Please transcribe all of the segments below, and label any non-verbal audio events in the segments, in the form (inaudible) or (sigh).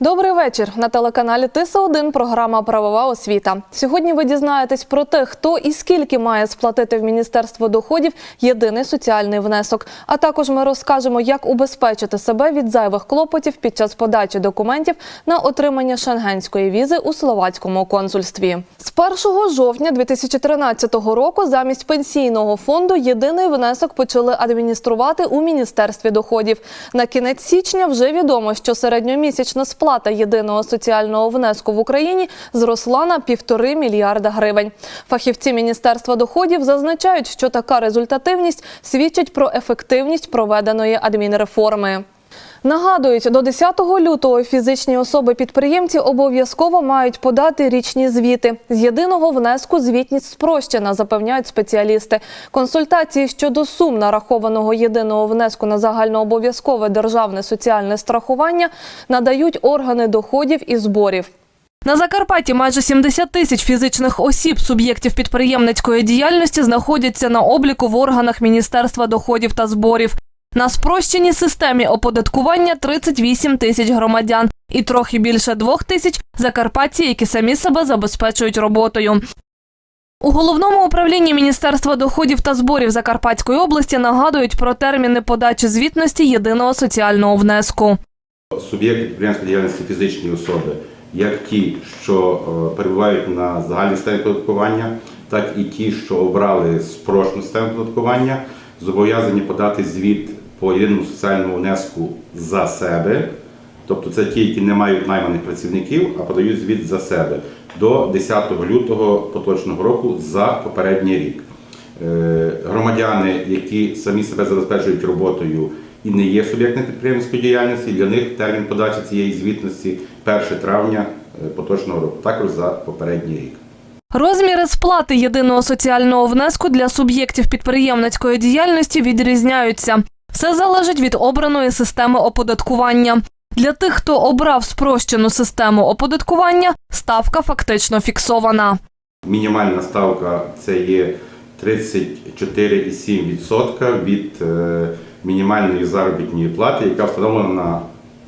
Добрий вечір. На телеканалі Тиса 1 програма Правова освіта. Сьогодні ви дізнаєтесь про те, хто і скільки має сплатити в Міністерство доходів єдиний соціальний внесок. А також ми розкажемо, як убезпечити себе від зайвих клопотів під час подачі документів на отримання шенгенської візи у словацькому консульстві. З 1 жовтня 2013 року замість пенсійного фонду єдиний внесок почали адмініструвати у Міністерстві доходів. На кінець січня вже відомо, що середньомісячна сплата єдиного соціального внеску в Україні зросла на півтори мільярда гривень. Фахівці Міністерства доходів зазначають, що така результативність свідчить про ефективність проведеної адмінреформи. Нагадують, до 10 лютого фізичні особи-підприємці обов'язково мають подати річні звіти. З єдиного внеску звітність спрощена, запевняють спеціалісти. Консультації щодо сум нарахованого єдиного внеску на загальнообов'язкове державне соціальне страхування надають органи доходів і зборів. На Закарпатті майже 70 тисяч фізичних осіб суб'єктів підприємницької діяльності знаходяться на обліку в органах Міністерства доходів та зборів. На спрощеній системі оподаткування 38 тисяч громадян і трохи більше двох тисяч закарпатці, які самі себе забезпечують роботою. У головному управлінні Міністерства доходів та зборів Закарпатської області нагадують про терміни подачі звітності єдиного соціального внеску. Суб'єкти підприємської діяльності фізичні особи, як ті, що е, перебувають на загальній системі оподаткування, так і ті, що обрали спрощену систему оподаткування, зобов'язані подати звіт по єдиному соціальному внеску за себе. Тобто це ті, які не мають найманих працівників, а подають звіт за себе до 10 лютого поточного року за попередній рік. Е, Громадяни, які самі себе забезпечують роботою і не є суб'єктами підприємницької діяльності, для них термін подачі цієї звітності 1 травня е, поточного року, також за попередній рік. Розміри сплати єдиного соціального внеску для суб'єктів підприємницької діяльності відрізняються. Все залежить від обраної системи оподаткування. Для тих, хто обрав спрощену систему оподаткування, ставка фактично фіксована. Мінімальна ставка це є 34,7% від е, мінімальної заробітної плати, яка встановлена на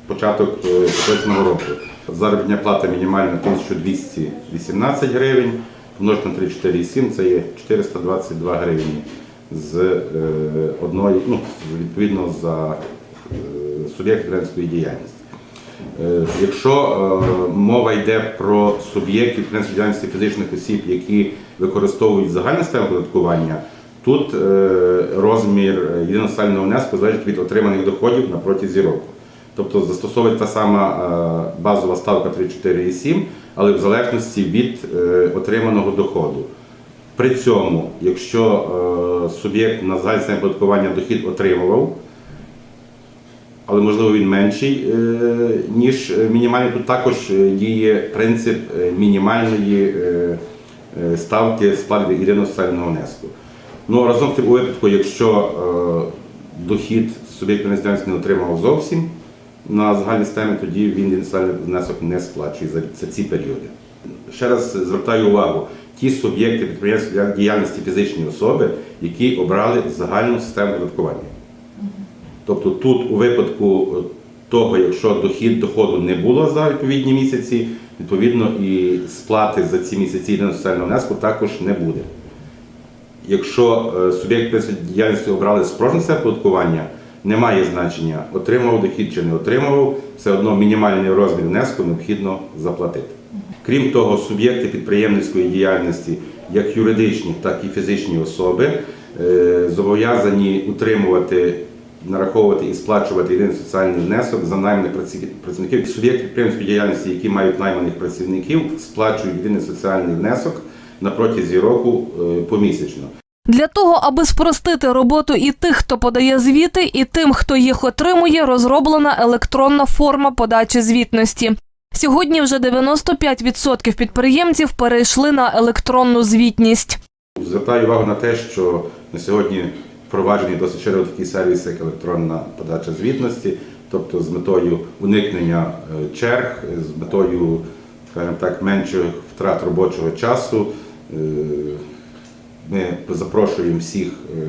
початок е, поточного року. Заробітна плата мінімальна 1218 гривень, помножити на 34,7 це є 422 гривні з е, одної, ну, відповідно за е, суб'єкт підприємницької діяльності. Е, Якщо мова йде про суб'єктів підприємницької діяльності фізичних осіб, які використовують загальне систему оподаткування, тут розмір єдиного внеску залежить від отриманих доходів на протязі року. Тобто застосовується та сама базова ставка 34,7, але в залежності від отриманого доходу. При цьому, якщо е, суб'єкт на загальне оподаткування дохід отримував, але можливо він менший, е, ніж е, мінімальний. Тут також діє принцип мінімальної ставки сплати єдиного соціального внеску. Ну разом з тим у випадку, якщо дохід суб'єкт діяльності не отримав зовсім на загальній системі, тоді він єдиний внесок не сплачує за ці періоди. Ще раз звертаю увагу, ті суб'єкти підприємської діяльності фізичні особи, які обрали загальну систему оподаткування. Тобто тут у випадку е, того, якщо дохід доходу не було за відповідні місяці, відповідно і сплати за ці місяці єдиного соціального внеску також не буде. Якщо е, суб'єкт діяльності обрали систему оподаткування, немає значення, отримав дохід чи не отримав, все одно мінімальний розмір внеску необхідно заплатити. Крім того, суб'єкти підприємницької діяльності, як юридичні, так і фізичні особи, е, зобов'язані утримувати, нараховувати і сплачувати єдиний соціальний внесок за найманих праці- працівників. Суб'єкти підприємницької діяльності, які мають найманих працівників, сплачують єдиний соціальний внесок на протязі року е, помісячно. Для того, аби спростити роботу і тих, хто подає звіти, і тим, хто їх отримує, розроблена електронна форма подачі звітності. Сьогодні вже 95% підприємців перейшли на електронну звітність. Звертаю увагу на те, що на сьогодні впроваджений досить широко такий сервіс, як електронна подача звітності, тобто з метою уникнення е, черг, з метою, скажімо так, менших втрат робочого часу. е, Ми запрошуємо всіх е,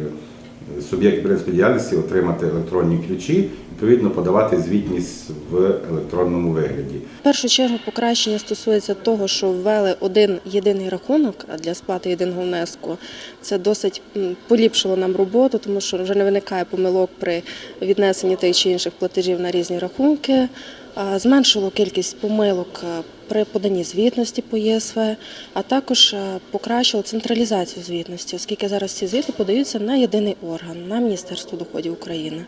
суб'єкт підприємської діяльності отримати електронні ключі, відповідно подавати звітність в електронному вигляді. В першу чергу покращення стосується того, що ввели один єдиний рахунок для сплати єдиного внеску. Це досить поліпшило нам роботу, тому що вже не виникає помилок при віднесенні тих чи інших платежів на різні рахунки. А, Зменшило кількість помилок е, при поданні звітності по ЄСВ, а також е, покращило централізацію звітності, оскільки зараз ці звіти подаються на єдиний орган на Міністерство доходів України.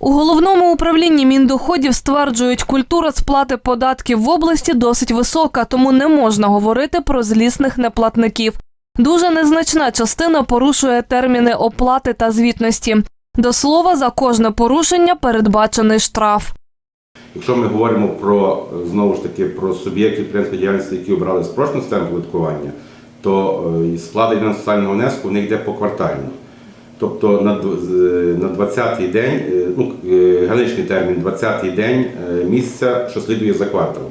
У головному управлінні міндоходів стверджують, культура сплати податків в області досить висока, тому не можна говорити про злісних неплатників. Дуже незначна частина порушує терміни оплати та звітності. До слова, за кожне порушення передбачений штраф. Якщо ми говоримо про е, знову ж таки про суб'єктів підприємської діяльності, які обрали спрощену систему оподаткування, то е, сплата єдиного соціального внеску в них йде поквартально. Тобто на дв- на 20-й день, е, ну е, граничний термін 20-й день місяця, що слідує за кварталом.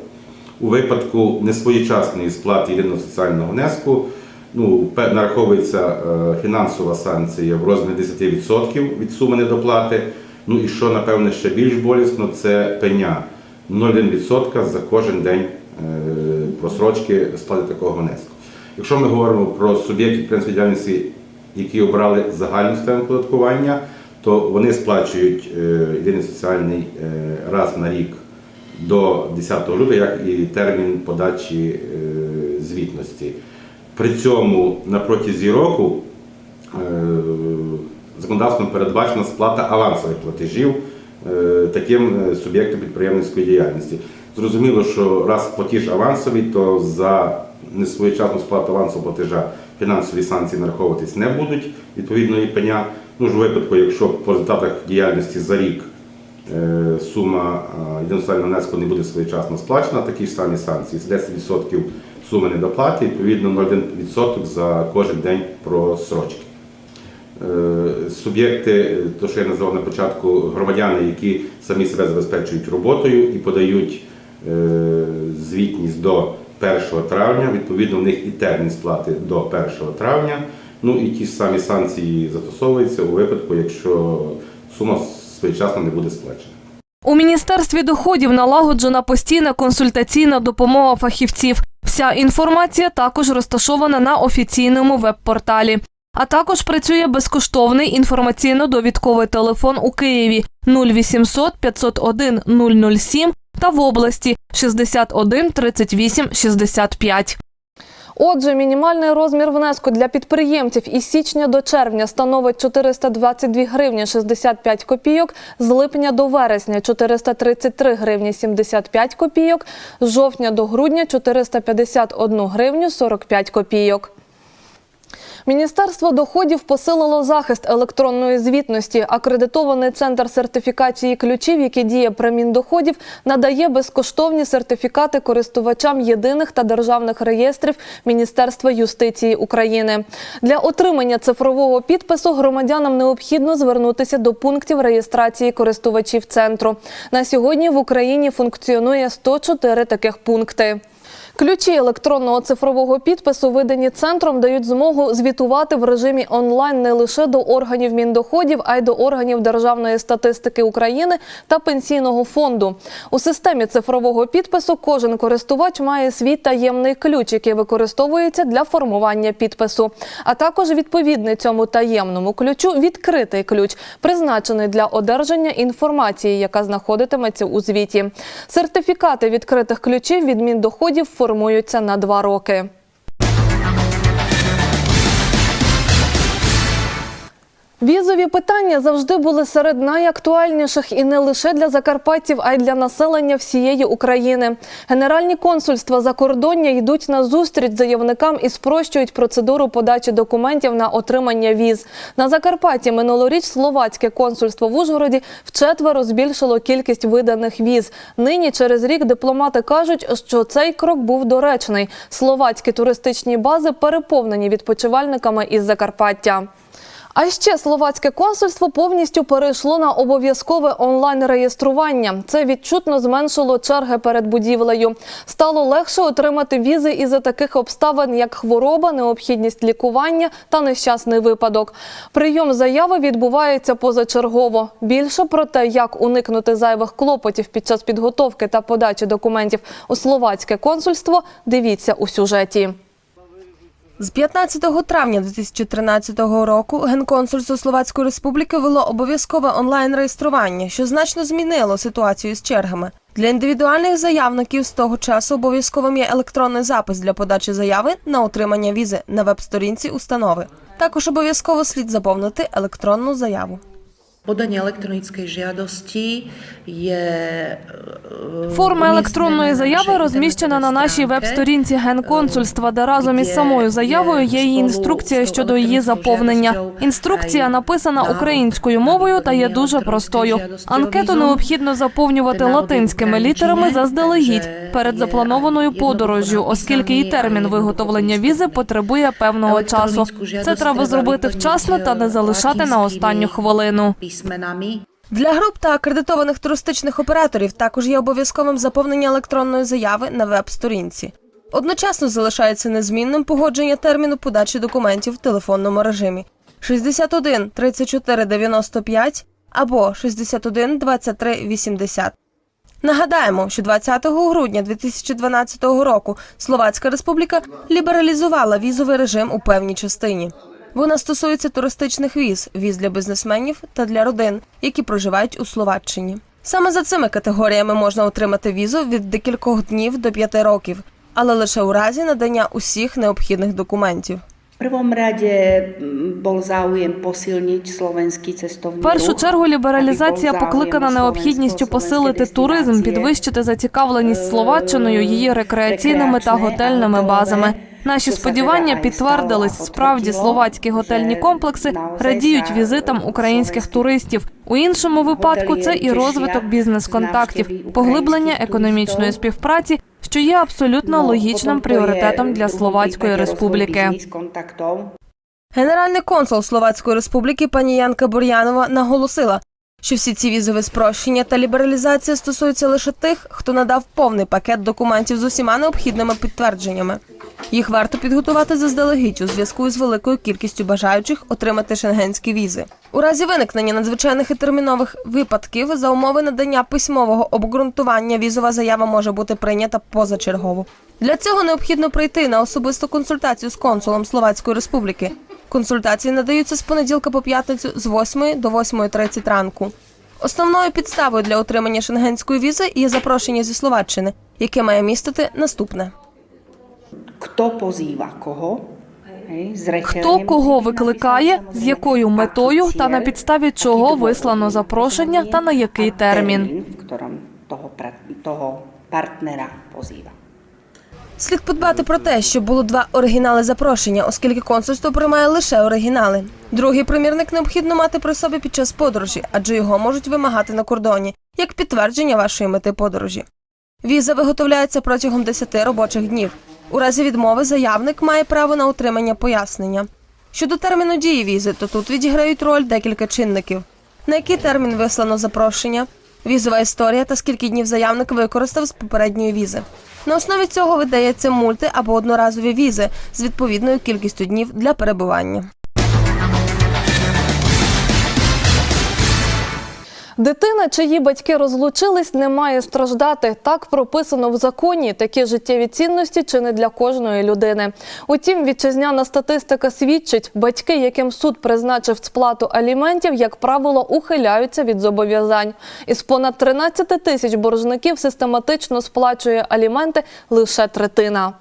У випадку несвоєчасної сплати єдиного соціального внеску ну, нараховується фінансова санкція в розмірі 10% від суми недоплати. Ну і що, напевне, ще більш болісно, це пеня 0,1% за кожен день е, просрочки сплати такого внеску. Якщо ми говоримо про суб'єктів підприємської діяльності, які обрали загальну систему оподаткування, то вони сплачують е, єдиний соціальний е, раз на рік до 10 лютого, як і термін подачі звітності. При цьому на протязі року законодавством передбачена сплата авансових платежів е, таким е, суб'єктам підприємницької діяльності. Зрозуміло, що раз платіж авансовий, то за несвоєчасну сплату авансового платежа фінансові санкції нараховуватись не будуть відповідної пеня. Ну ж у випадку, якщо по результатах діяльності за рік е, сума е, внеску не буде своєчасно сплачена, такі ж самі санкції. Це 10% суми недоплати, відповідно 0,1% за кожен день просрочки. Е, Суб'єкти, то що я назвав на початку, громадяни, які самі себе забезпечують роботою і подають е, звітність до 1 травня, відповідно, в них і термін сплати до 1 травня. Ну і ті ж самі санкції застосовуються у випадку, якщо сума своєчасно не буде сплачена. У міністерстві доходів налагоджена постійна консультаційна допомога фахівців. Вся інформація також розташована на офіційному веб-порталі. А також працює безкоштовний інформаційно-довідковий телефон у Києві 0800 501 007 та в області 61 38 65. Отже, мінімальний розмір внеску для підприємців із січня до червня становить 422 гривні 65 копійок, з липня до вересня 433 гривні 75 копійок, з жовтня до грудня 451 гривню 45 копійок. Міністерство доходів посилило захист електронної звітності. Акредитований центр сертифікації ключів, який діє при Міндоходів, надає безкоштовні сертифікати користувачам єдиних та державних реєстрів Міністерства юстиції України. Для отримання цифрового підпису громадянам необхідно звернутися до пунктів реєстрації користувачів центру. На сьогодні в Україні функціонує 104 таких пункти. Ключі електронного цифрового підпису, видані центром, дають змогу звітувати в режимі онлайн не лише до органів міндоходів, а й до органів Державної статистики України та пенсійного фонду. У системі цифрового підпису кожен користувач має свій таємний ключ, який використовується для формування підпису. А також відповідний цьому таємному ключу відкритий ключ, призначений для одержання інформації, яка знаходитиметься у звіті. Сертифікати відкритих ключів від Міндоходів формуються на два роки. Візові питання завжди були серед найактуальніших і не лише для закарпатців, а й для населення всієї України. Генеральні консульства закордоння йдуть на зустріч заявникам і спрощують процедуру подачі документів на отримання віз. На Закарпатті минулоріч словацьке консульство в Ужгороді вчетверо збільшило кількість виданих віз. Нині через рік дипломати кажуть, що цей крок був доречний. Словацькі туристичні бази переповнені відпочивальниками із Закарпаття. А ще словацьке консульство повністю перейшло на обов'язкове онлайн-реєстрування. Це відчутно зменшило черги перед будівлею. Стало легше отримати візи із-за таких обставин, як хвороба, необхідність лікування та нещасний випадок. Прийом заяви відбувається позачергово. Більше про те, як уникнути зайвих клопотів під час підготовки та подачі документів у словацьке консульство, дивіться у сюжеті. З 15 травня 2013 року Генконсульство Словацької Республіки вело обов'язкове онлайн-реєстрування, що значно змінило ситуацію з чергами. Для індивідуальних заявників з того часу обов'язковим є електронний запис для подачі заяви на отримання візи на веб-сторінці установи. Також обов'язково слід заповнити електронну заяву. Podanie elektronickej žiadosti e, Форма електронної заяви розміщена на нашій веб-сторінці Генконсульства, де разом із самою заявою є її інструкція щодо її заповнення. Інструкція написана українською мовою та є дуже простою. Анкету необхідно заповнювати латинськими літерами заздалегідь перед запланованою подорожжю, оскільки і термін виготовлення візи потребує певного часу. Це треба зробити вчасно та не залишати на останню хвилину. Písmenami. Для груп та акредитованих туристичних операторів також є обов'язковим заповнення електронної заяви на веб-сторінці. Одночасно залишається незмінним погодження терміну подачі документів в телефонному режимі 61 34 95 або 61 23 80. Нагадаємо, що 20 грудня 2012 року Словацька Республіка лібералізувала візовий режим у певній частині. Вона стосується туристичних віз, віз для бізнесменів та для родин, які проживають у Словаччині. Саме за цими категоріями можна отримати візу від декількох днів до п'яти років, але лише у разі надання усіх необхідних документів. Rade mm, bol záujem posilniť slovenský cestovný В першу чергу лібералізація покликана необхідністю посилити туризм, підвищити зацікавленість Словаччиною її рекреаційними та готельними базами. Наші сподівання підтвердились. Справді словацькі готельні комплекси радіють візитам українських туристів. У іншому випадку це і розвиток бізнес-контактів, поглиблення економічної співпраці, що є абсолютно логічним to je пріоритетом для Словацької республіки. Генеральний консул Словацької Республіки пані Янка Бур'янова наголосила, що всі ці візові спрощення та лібералізація стосуються лише тих, хто надав повний пакет документів з усіма необхідними підтвердженнями. Їх варто підготувати заздалегідь у зв'язку з великою кількістю бажаючих отримати шенгенські візи. У разі виникнення надзвичайних і термінових випадків за умови надання письмового обґрунтування візова заява може бути прийнята позачергово. Для цього необхідно прийти на особисту консультацію з консулом Словацької Республіки. Консультації надаються з понеділка по п'ятницю з 8 до 8.30 ранку. Основною підставою для отримання шенгенської візи є запрошення зі Словаччини, яке має містити наступне. Хто позýva кого? Хто кого викликає, з якою метою та на підставі чого вислано запрошення та на який термін. того партнера позýva. Слід подбати про те, щоб було два оригінали запрошення, оскільки консульство приймає лише оригінали. Другий примірник необхідно мати при собі під час подорожі, адже його можуть вимагати на кордоні, як підтвердження вашої мети подорожі. Віза виготовляється протягом 10 робочих днів. У разі відмови заявник має право на отримання пояснення. Щодо терміну дії візи, то тут відіграють роль декілька чинників: на який термін вислано запрошення, візова історія та скільки днів заявник використав з попередньої візи. На основі цього видається мульти або одноразові візи з відповідною кількістю днів для перебування. Дитина, чиї батьки розлучились, не має страждати. Так прописано в законі. Такі життєві цінності чи не для кожної людини. Утім, вітчизняна статистика свідчить, батьки, яким суд призначив сплату аліментів, як правило, ухиляються від зобов'язань. Із понад 13 тисяч боржників систематично сплачує аліменти лише третина.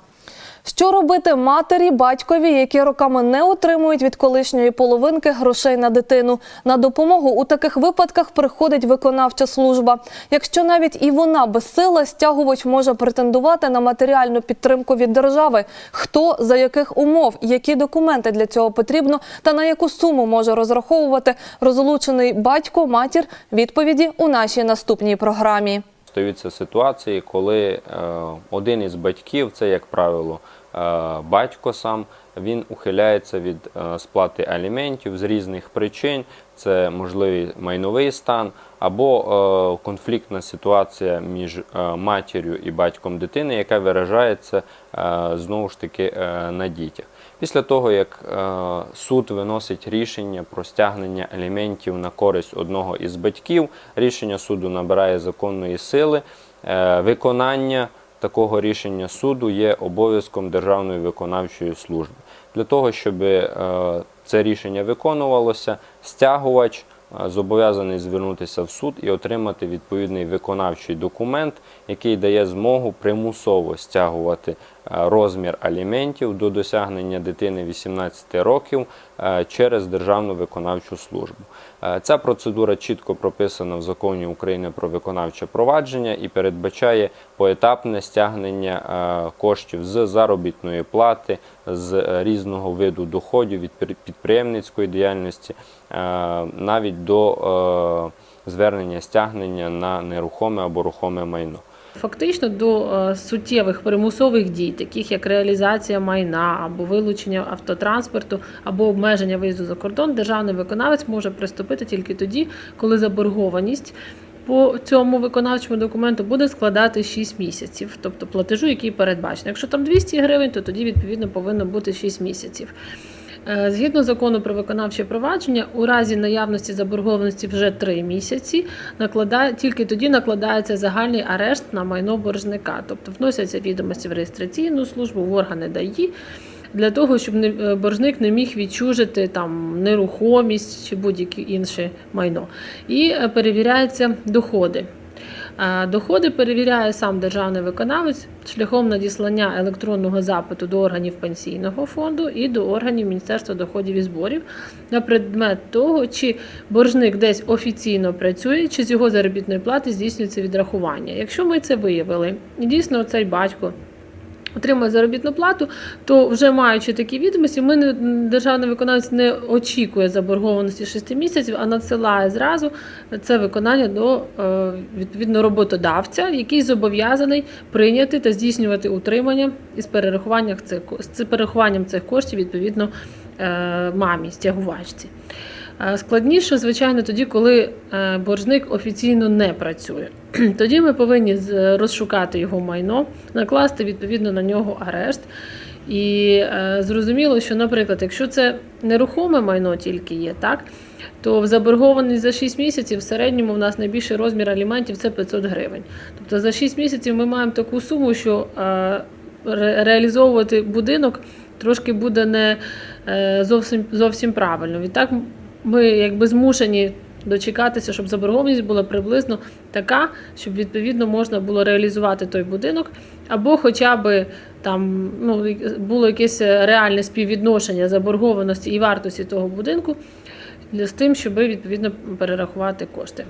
Що робити матері, батькові, які роками не отримують від колишньої половинки грошей на дитину? На допомогу у таких випадках приходить виконавча служба. Якщо навіть і вона безсила, стягувач може претендувати на матеріальну підтримку від держави. Хто за яких умов, які документи для цього потрібно, та на яку суму може розраховувати розлучений батько, матір? Відповіді у нашій наступній програмі. Стаються ситуації, коли е, один із батьків, це як правило батько сам він ухиляється від е, сплати аліментів з різних причин. Це можливий майновий стан або е, конфліктна ситуація між е, матір'ю і батьком дитини, яка виражається е, знову ж таки е, на дітях. Після того, як е, суд виносить рішення про стягнення аліментів на користь одного із батьків, рішення суду набирає законної сили. Е, виконання такого рішення суду є обов'язком Державної виконавчої служби. Для того, щоб е, це рішення виконувалося, стягувач зобов'язаний звернутися в суд і отримати відповідний виконавчий документ, який дає змогу примусово стягувати розмір аліментів до досягнення дитини 18 років е, через Державну виконавчу службу. Е, Ця процедура чітко прописана в законі України про виконавче провадження і передбачає поетапне стягнення е, коштів з заробітної плати, з е, різного виду доходів від підприємницької діяльності, е, навіть до е, звернення стягнення на нерухоме або рухоме майно. Фактично до е, суттєвих примусових дій, таких як реалізація майна або вилучення автотранспорту, або обмеження виїзду за кордон, державний виконавець може приступити тільки тоді, коли заборгованість по цьому виконавчому документу буде складати 6 місяців, тобто платежу, який передбачений. Якщо там 200 гривень, то тоді відповідно повинно бути 6 місяців. Е, Згідно закону про виконавче провадження, у разі наявності заборгованості вже 3 місяці накладає тільки тоді накладається загальний арешт на майно боржника, тобто вносяться відомості в реєстраційну службу, в органи ДАІ. Для того щоб не е, боржник не міг відчужити там нерухомість чи будь-яке інше майно, і е, перевіряються доходи. Е, Доходи перевіряє сам державний виконавець шляхом надіслання електронного запиту до органів пенсійного фонду і до органів Міністерства доходів і зборів на предмет того, чи боржник десь офіційно працює, чи з його заробітної плати здійснюється відрахування. Якщо ми це виявили, дійсно цей батько отримує заробітну плату, то вже маючи такі відомості, ми не державний виконавець не очікує заборгованості 6 місяців, а надсилає зразу це виконання до е, відповідно роботодавця, який зобов'язаний прийняти та здійснювати утримання із перерахуванням цих з перерахуванням цих коштів відповідно е, мамі, стягувачці. Е, Складніше, звичайно, тоді, коли е, боржник офіційно не працює. (clears throat) Тоді ми повинні розшукати його майно, накласти відповідно на нього арешт. І е, зрозуміло, що, наприклад, якщо це нерухоме майно тільки є, так, то в заборгованість за 6 місяців в середньому в нас найбільший розмір аліментів це 500 гривень. Тобто за 6 місяців ми маємо таку суму, що е, реалізовувати будинок трошки буде не е, зовсім, зовсім правильно. Відтак ми якби змушені дочекатися, щоб заборгованість була приблизно така, щоб відповідно можна було реалізувати той будинок, або хоча б там ну, було якесь реальне співвідношення заборгованості і вартості того будинку з тим, щоб відповідно перерахувати кошти.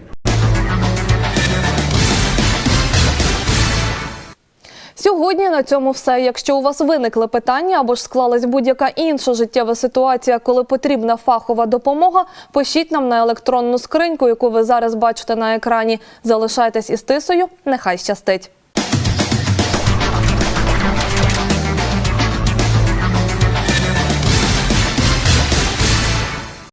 Сьогодні на цьому все. Якщо у вас виникли питання або ж склалась будь-яка інша життєва ситуація, коли потрібна фахова допомога, пишіть нам на електронну скриньку, яку ви зараз бачите на екрані. Залишайтесь із тисою. Нехай щастить.